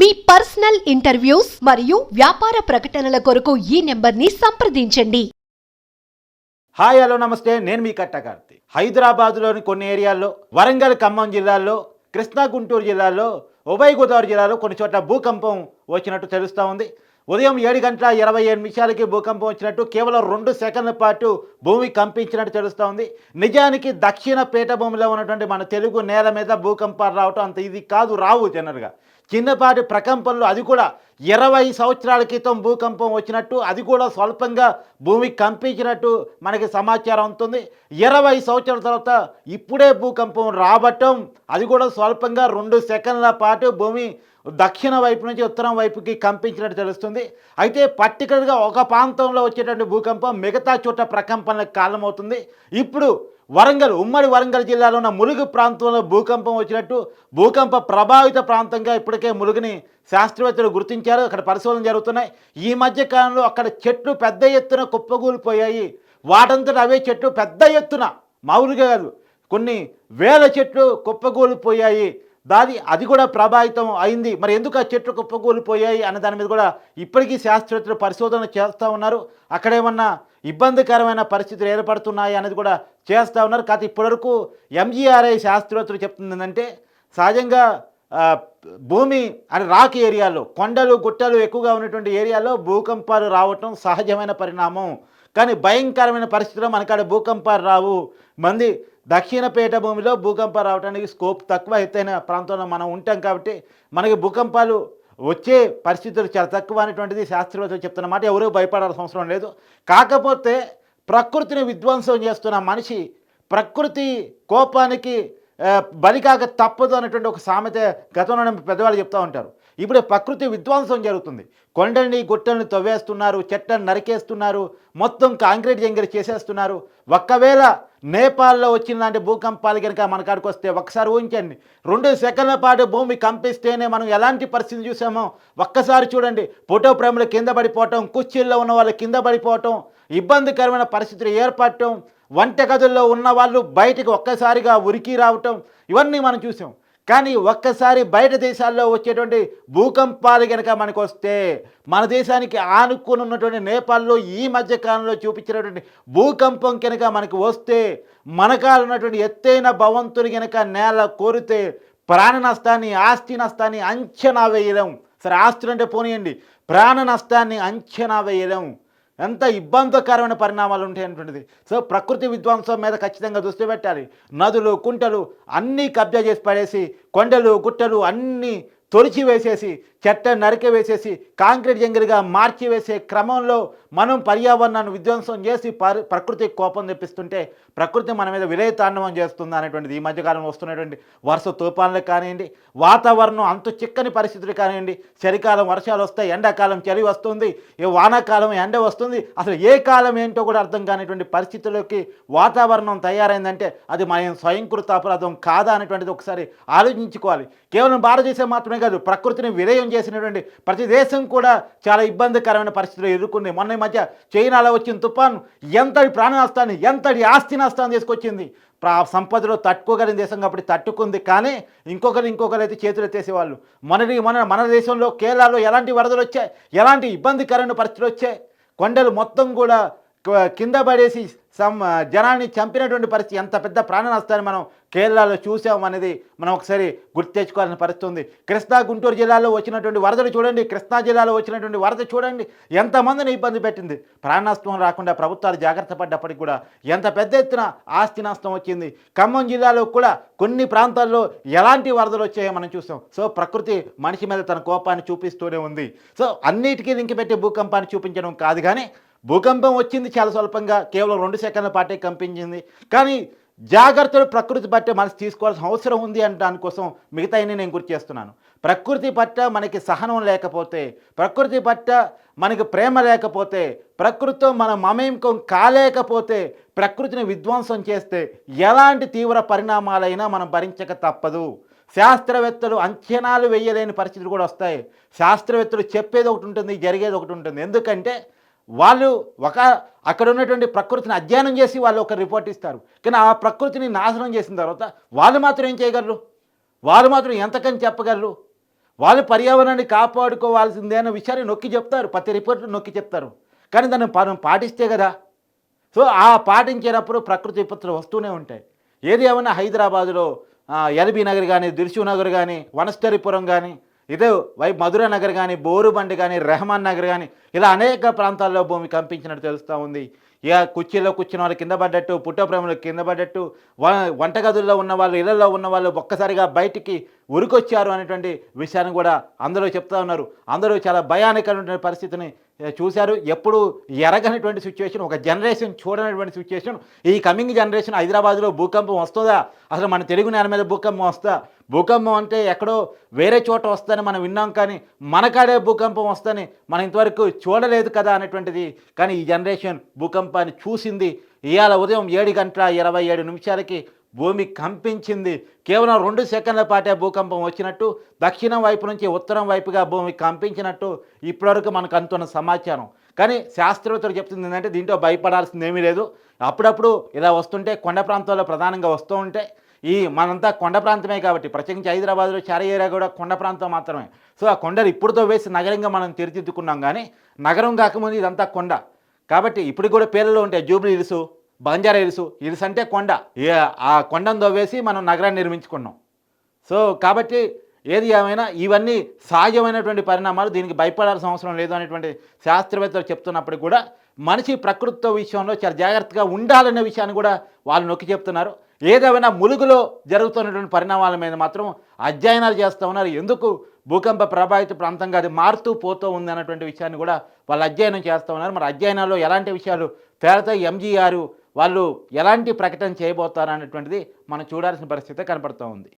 మీ personal interviews మరియు వ్యాపార ప్రకటనల కొరకు ఈ నెంబర్ని సంప్రదించండి. హాయ్ హలో నమస్తే. నేను మీ కట్టకార్తి హైదరాబాద్లోని కొన్ని ఏరియాల్లో వరంగల్ ఖమ్మం జిల్లాల్లో కృష్ణా గుంటూరు జిల్లాలో ఉభయ గోదావరి జిల్లాలో కొన్ని చోట్ల భూకంపం వచ్చినట్టు తెలుస్తూ ఉంది. ఉదయం ఏడు గంటల ఇరవై ఏడు నిమిషాలకి భూకంపం వచ్చినట్టు కేవలం రెండు సెకండ్ల పాటు భూమి కంపించినట్టు తెలుస్తూ ఉంది. నిజానికి దక్షిణ పీఠభూమిలో ఉన్నటువంటి మన తెలుగు నేల మీద భూకంపాలు రావటం అంత ఇది కాదు రావు జనరల్గా. చిన్నపాటి ప్రకంపనలు అది కూడా ఇరవై సంవత్సరాల క్రితం భూకంపం వచ్చినట్టు అది కూడా స్వల్పంగా భూమి కంపించినట్టు మనకి సమాచారం ఉంటుంది ఇరవై సంవత్సరాల తర్వాత ఇప్పుడే భూకంపం రావటం అది కూడా స్వల్పంగా రెండు సెకండ్ల పాటు భూమి దక్షిణ వైపు నుంచి ఉత్తరం వైపుకి కంపించినట్టు తెలుస్తుంది. అయితే పర్టికులర్గా ఒక ప్రాంతంలో వచ్చేటువంటి భూకంపం మిగతా చోట ప్రకంపనలకు కారణమవుతుంది. ఇప్పుడు వరంగల్ ఉమ్మడి వరంగల్ జిల్లాలో ఉన్న ములుగు ప్రాంతంలో భూకంపం వచ్చినట్టు భూకంప ప్రభావిత ప్రాంతంగా ఇప్పటికే ములుగుని శాస్త్రవేత్తలు గుర్తించారు. అక్కడ పరిశోధన జరుగుతున్నాయి. ఈ మధ్య కాలంలో అక్కడ చెట్లు పెద్ద ఎత్తున కుప్పగూలిపోయాయి వాటంతట అవే చెట్లు పెద్ద ఎత్తున మామూలుగా కాదు కొన్ని వేల చెట్లు కుప్పగూలిపోయాయి దాని అది కూడా ప్రభావితం అయింది. మరి ఎందుకు ఆ చెట్లు కుప్పగూలిపోయాయి అన్న దాని మీద కూడా ఇప్పటికీ శాస్త్రవేత్తలు పరిశోధన చేస్తూ ఉన్నారు. అక్కడేమన్నా ఇబ్బందికరమైన పరిస్థితులు ఏర్పడుతున్నాయి అనేది కూడా చేస్తూ ఉన్నారు. కాదు ఇప్పటివరకు ఎంజీఆర్ఐ శాస్త్రవేత్తలు చెప్తుంది ఏంటంటే సహజంగా భూమి అంటే రాక్ ఏరియాలో కొండలు గుట్టలు ఎక్కువగా ఉన్నటువంటి ఏరియాలో భూకంపాలు రావటం సహజమైన పరిణామం. కానీ భయంకరమైన పరిస్థితుల్లో మనకాడ భూకంపాలు రావు. మంది దక్షిణ భూమిలో భూకంపాలు రావడానికి స్కోప్ తక్కువ ఎత్తైన ప్రాంతంలో మనం ఉంటాం కాబట్టి మనకి భూకంపాలు వచ్చే పరిస్థితులు చాలా తక్కువ అనేటువంటిది శాస్త్రవేత్తలు చెప్తున్న మాట. ఎవరూ భయపడాల్సిన అవసరం లేదు. కాకపోతే ప్రకృతిని విధ్వంసం చేస్తున్న మనిషి ప్రకృతి కోపానికి బలికాక తప్పదు అనేటువంటి ఒక సామెత గతంలో పెద్దవాళ్ళు చెప్తూ ఉంటారు. ఇప్పుడు ప్రకృతి విధ్వంసం జరుగుతుంది. కొండల్ని గుట్టల్ని తవ్వేస్తున్నారు చెట్లను నరికేస్తున్నారు మొత్తం కాంక్రీట్ జంగిరి చేసేస్తున్నారు. ఒక్కవేళ నేపాల్లో వచ్చిన లాంటి భూకంపాలు కనుక మన కాడికి వస్తే ఒకసారి ఊహించండి. రెండు సెకండ్ల పాటు భూమి కంపిస్తేనే మనం ఎలాంటి పరిస్థితి చూసామో ఒక్కసారి చూడండి. ఫోటో ప్రేమలు కింద పడిపోవటం కుర్చీల్లో ఉన్న వాళ్ళు కింద పడిపోవటం ఇబ్బందికరమైన పరిస్థితులు ఏర్పడటం వంటగదుల్లో ఉన్న వాళ్ళు బయటకు ఒక్కసారిగా ఉరికి రావటం ఇవన్నీ మనం చూసాం. కానీ ఒక్కసారి బయట దేశాల్లో వచ్చేటువంటి భూకంపాలు కనుక మనకు వస్తే మన దేశానికి ఆనుకుని ఉన్నటువంటి నేపాల్లో ఈ మధ్య కాలంలో చూపించినటువంటి భూకంపం కనుక మనకు వస్తే మనకాలు ఉన్నటువంటి ఎత్తైన భవంతులు కనుక నేల కోరితే ప్రాణ నష్టాన్ని ఆస్తి నష్టాన్ని అంచనా వేయలేం. సరే ఆస్తులు అంటే పోనీయండి. ప్రాణ నష్టాన్ని అంచనా వేయలేం. ఎంత ఇబ్బందికరమైన పరిణామాలు ఉంటాయనేటువంటిది సో ప్రకృతి విధ్వంసం మీద ఖచ్చితంగా దృష్టి పెట్టాలి. నదులు కుంటలు అన్నీ కబ్జా చేసి పడేసి కొండలు గుట్టలు అన్నీ తొలిచి వేసేసి చెట్ట నరికి వేసేసి కాంక్రీట్ జంగిరిగా మార్చి వేసే క్రమంలో మనం పర్యావరణాన్ని విధ్వంసం చేసి ప్రకృతి కోపం తెప్పిస్తుంటే ప్రకృతి మన మీద విలయ తాండవం చేస్తుంది అనేటువంటిది ఈ మధ్యకాలంలో వస్తున్నటువంటి వర్ష తుఫాన్లు కానివ్వండి వాతావరణం అంత చిక్కని పరిస్థితులు కానివ్వండి చలికాలం వర్షాలు వస్తాయి ఎండాకాలం చలి వస్తుంది ఏ వానాకాలం ఎండ వస్తుంది అసలు ఏ కాలం ఏంటో కూడా అర్థం కానిటువంటి పరిస్థితుల్లోకి వాతావరణం తయారైందంటే అది మన స్వయంకృత అపరాధం కాదా అనేటువంటిది ఒకసారి ఆలోచించుకోవాలి. కేవలం భారతదేశం మాత్రమే కాదు ప్రకృతిని విలయం చేసినటువంటి ప్రతి దేశం కూడా చాలా ఇబ్బందికరమైన పరిస్థితులు ఎదుర్కొంది. మొన్న మధ్య చైనాలో వచ్చిన తుఫాను ఎంతటి ప్రాణ నష్టాన్ని ఎంతటి ఆస్తి నష్టాన్ని తీసుకొచ్చింది. ప్రా సంపదలో తట్టుకోగలిగిన దేశం కాబట్టి తట్టుకుంది. కానీ ఇంకొకరు ఇంకొకరు అయితే చేతులు ఎత్తేసేవాళ్ళు. మనది మన మన దేశంలో కేరళలో ఎలాంటి వరదలు వచ్చాయి? ఎలాంటి ఇబ్బందికరమైన పరిస్థితులు వచ్చాయి? కొండలు మొత్తం కూడా కింద పడేసి సమ్ జనాన్ని చంపినటువంటి పరిస్థితి ఎంత పెద్ద ప్రాణ నష్టాన్ని మనం కేరళలో చూసాం అనేది మనం ఒకసారి గుర్తు తెచ్చుకోవాల్సిన పరిస్థితి ఉంది. కృష్ణా గుంటూరు జిల్లాలో వచ్చినటువంటి వరదలు చూడండి కృష్ణా జిల్లాలో వచ్చినటువంటి వరద చూడండి ఎంతమందిని ఇబ్బంది పెట్టింది. ప్రాణ నష్టం రాకుండా ప్రభుత్వాలు జాగ్రత్త పడ్డప్పటికి కూడా ఎంత పెద్ద ఎత్తున ఆస్తి నష్టం వచ్చింది. ఖమ్మం జిల్లాలో కూడా కొన్ని ప్రాంతాల్లో ఎలాంటి వరదలు వచ్చాయో మనం చూసాం. సో ప్రకృతి మనిషి మీద తన కోపాన్ని చూపిస్తూనే ఉంది. సో అన్నిటికీ లింక్ పెట్టి భూకంపాన్ని చూపించడం కాదు కానీ భూకంపం వచ్చింది చాలా స్వల్పంగా కేవలం రెండు సెకండ్ల పాటే కంపించింది. కానీ జాగ్రత్తలు ప్రకృతి పట్ల మనసు తీసుకోవాల్సిన అవసరం ఉంది అని దానికోసం మిగతా నేను గుర్తు చేస్తున్నాను. ప్రకృతి పట్ల మనకి సహనం లేకపోతే ప్రకృతి పట్ల మనకి ప్రేమ లేకపోతే ప్రకృతితో మన మమేంకం కాలేకపోతే ప్రకృతిని విధ్వంసం చేస్తే ఎలాంటి తీవ్ర పరిణామాలైనా మనం భరించక తప్పదు. శాస్త్రవేత్తలు అంచనాలు వేయలేని పరిస్థితులు కూడా వస్తాయి. శాస్త్రవేత్తలు చెప్పేది ఒకటి ఉంటుంది జరిగేది ఒకటి ఉంటుంది. ఎందుకంటే వాళ్ళు ఒక అక్కడ ఉన్నటువంటి ప్రకృతిని అధ్యయనం చేసి వాళ్ళు ఒక రిపోర్ట్ ఇస్తారు. కానీ ఆ ప్రకృతిని నాశనం చేసిన తర్వాత వాళ్ళు మాత్రం ఏం చేయగలరు? వాళ్ళు మాత్రం ఎంతకని చెప్పగలరు? వాళ్ళు పర్యావరణాన్ని కాపాడుకోవాల్సిందే అన్న విషయాన్ని నొక్కి చెప్తారు. ప్రతి రిపోర్ట్ నొక్కి చెప్తారు. కానీ దాన్ని మనం పాటిస్తే కదా? సో ఆ పాటించేటప్పుడు ప్రకృతి విపత్తులు వస్తూనే ఉంటాయి. ఏది ఏమన్నా హైదరాబాదులో ఎల్బీ నగర్ కానీ దిర్శు నగర్ కానీ వనస్థలిపురం కానీ ఇదే వై మధుర నగర్ కానీ బోరుబండి కానీ రెహమాన్ నగర్ కానీ ఇలా అనేక ప్రాంతాల్లో భూమి కంపించినట్టు తెలుస్తూ ఉంది. ఇక కుర్చీలో కూర్చున్న వాళ్ళు కింద పడ్డట్టు పుట్టప్రేమలు కింద పడ్డట్టు వంటగదుల్లో ఉన్న వాళ్ళు ఇళ్ళలో ఉన్న వాళ్ళు ఒక్కసారిగా బయటికి ఉరికొచ్చారు అనేటువంటి విషయాన్ని కూడా అందరూ చెప్తా ఉన్నారు. అందరూ చాలా భయానకమైనటువంటి పరిస్థితిని చూశారు. ఎప్పుడు ఎరగనటువంటి సిచ్యువేషన్ ఒక జనరేషన్ చూడనటువంటి సిచ్యువేషన్ ఈ కమింగ్ జనరేషన్ హైదరాబాద్లో భూకంపం వస్తుందా? అసలు మన తెలుగు నేల మీద భూకంపం వస్తుందా భూకంపం అంటే ఎక్కడో వేరే చోట వస్తుందని మనం విన్నాం కానీ మనకాడే భూకంపం వస్తుందని మనం ఇంతవరకు చూడలేదు కదా అనేటువంటిది. కానీ ఈ జనరేషన్ భూకంపాన్ని చూసింది. ఇవాళ ఉదయం ఏడు గంటల ఇరవై ఏడు నిమిషాలకి భూమి కంపించింది. కేవలం రెండు సెకండ్ల పాటే భూకంపం వచ్చినట్టు దక్షిణం వైపు నుంచి ఉత్తరం వైపుగా భూమి కంపించినట్టు ఇప్పటివరకు మనకు అందుతున్న సమాచారం. కానీ శాస్త్రవేత్తలు చెప్తుంది ఏంటంటే దీంట్లో భయపడాల్సింది ఏమీ లేదు. అప్పుడప్పుడు ఇలా వస్తుంటే కొండ ప్రాంతాల్లో ప్రధానంగా వస్తూ ఉంటే ఈ మనంతా కొండ ప్రాంతమే కాబట్టి ప్రత్యేకించి హైదరాబాద్లో చార ఏరియా కూడా కొండ ప్రాంతం మాత్రమే. సో ఆ కొండలు ఇప్పుడుతో వేసి నగరంగా మనం తీర్చిదిద్దుకున్నాం కానీ నగరం కాకముందు ఇదంతా కొండ. కాబట్టి ఇప్పుడు కూడా పేర్లలో ఉంటాయి. Jubilee Hills Banjara Hills hills అంటే కొండ. ఆ కొండను దవ్వేసి మనం నగరాన్ని నిర్మించుకున్నాం. సో కాబట్టి ఏది ఏమైనా ఇవన్నీ సహజమైనటువంటి పరిణామాలు దీనికి భయపడాల్సిన అవసరం లేదు అనేటువంటి శాస్త్రవేత్తలు చెప్తున్నప్పుడు కూడా మనిషి ప్రకృతితో విషయంలో చాలా జాగ్రత్తగా ఉండాలనే విషయాన్ని కూడా వాళ్ళు నొక్కి చెప్తున్నారు. ఏదేమైనా ములుగులో జరుగుతున్నటువంటి పరిణామాల మీద మాత్రం అధ్యయనాలు చేస్తూ ఉన్నారు. ఎందుకు భూకంప ప్రభావిత ప్రాంతంగా అది మారుతూ పోతూ ఉంది అన్నటువంటి విషయాన్ని కూడా వాళ్ళు అధ్యయనం చేస్తూ ఉన్నారు. మరి అధ్యయనాల్లో ఎలాంటి విషయాలు తేలతాయి? ఎంజీఆర్ వాళ్ళు ఎలాంటి ప్రకటన చేయబోతారు అనేటువంటిది మనం చూడాల్సిన పరిస్థితి కనపడుతూ ఉంది.